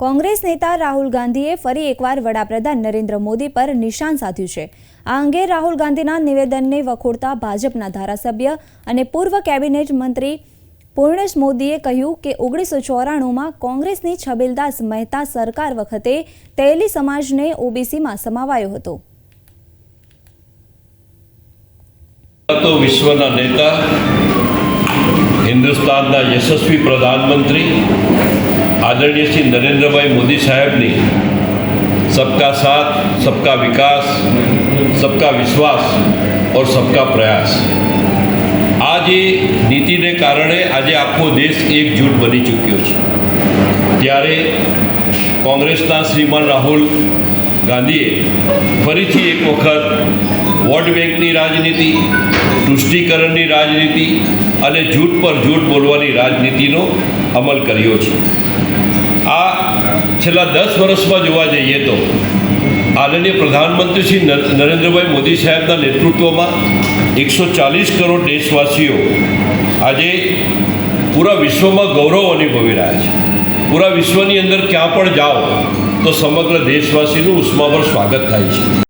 કોંગ્રેસ નેતા રાહુલ ગાંધીએ ફરી એકવાર વડાપ્રધાન નરેન્દ્ર મોદી પર નિશાન સાધ્યું છે. આ અંગે રાહુલ ગાંધીના નિવેદનને વખોડતા ભાજપના ધારાસભ્ય અને પૂર્વ કેબિનેટ મંત્રી પૂર્ણેશ મોદીએ કહ્યું કે ઓગણીસો ચોરાણુંમાં કોંગ્રેસની છબીલદાસ મહેતા સરકાર વખતે તેલી સમાજને ઓબીસીમાં સમાવાયો હતો. તો વિશ્વના નેતા, હિન્દુસ્તાનના યશસ્વી પ્રધાનમંત્રી આદરણીય શ્રી નરેન્દ્રભાઈ મોદી સાહેબની સબકા સાથ સબકા વિકાસ સબકા વિશ્વાસ ઓર સબકા પ્રયાસ આ જે નીતિને કારણે આજે આખો દેશ એકજૂટ બની ચૂક્યો છે ત્યારે કોંગ્રેસના શ્રીમાન રાહુલ ગાંધીએ ફરીથી એક વખત વોટ બેંકની રાજનીતિ તુષ્ટિકરણની રાજનીતિ અને જૂઠ પર જૂઠ બોલવાની રાજનીતિનો અમલ કર્યો છે આ છેલ્લા દસ વર્ષમાં જોવા જઈએ તો આદરણીય પ્રધાનમંત્રી શ્રી નરેન્દ્રભાઈ મોદી સાહેબના નેતૃત્વમાં એકસો ચાલીસ કરોડ દેશવાસીઓ આજે પૂરા વિશ્વમાં ગૌરવ અનુભવી રહ્યા છે. પૂરા વિશ્વની અંદર ક્યાં પણ જાઓ તો સમગ્ર દેશવાસીનું ઉષ્માભર સ્વાગત થાય છે.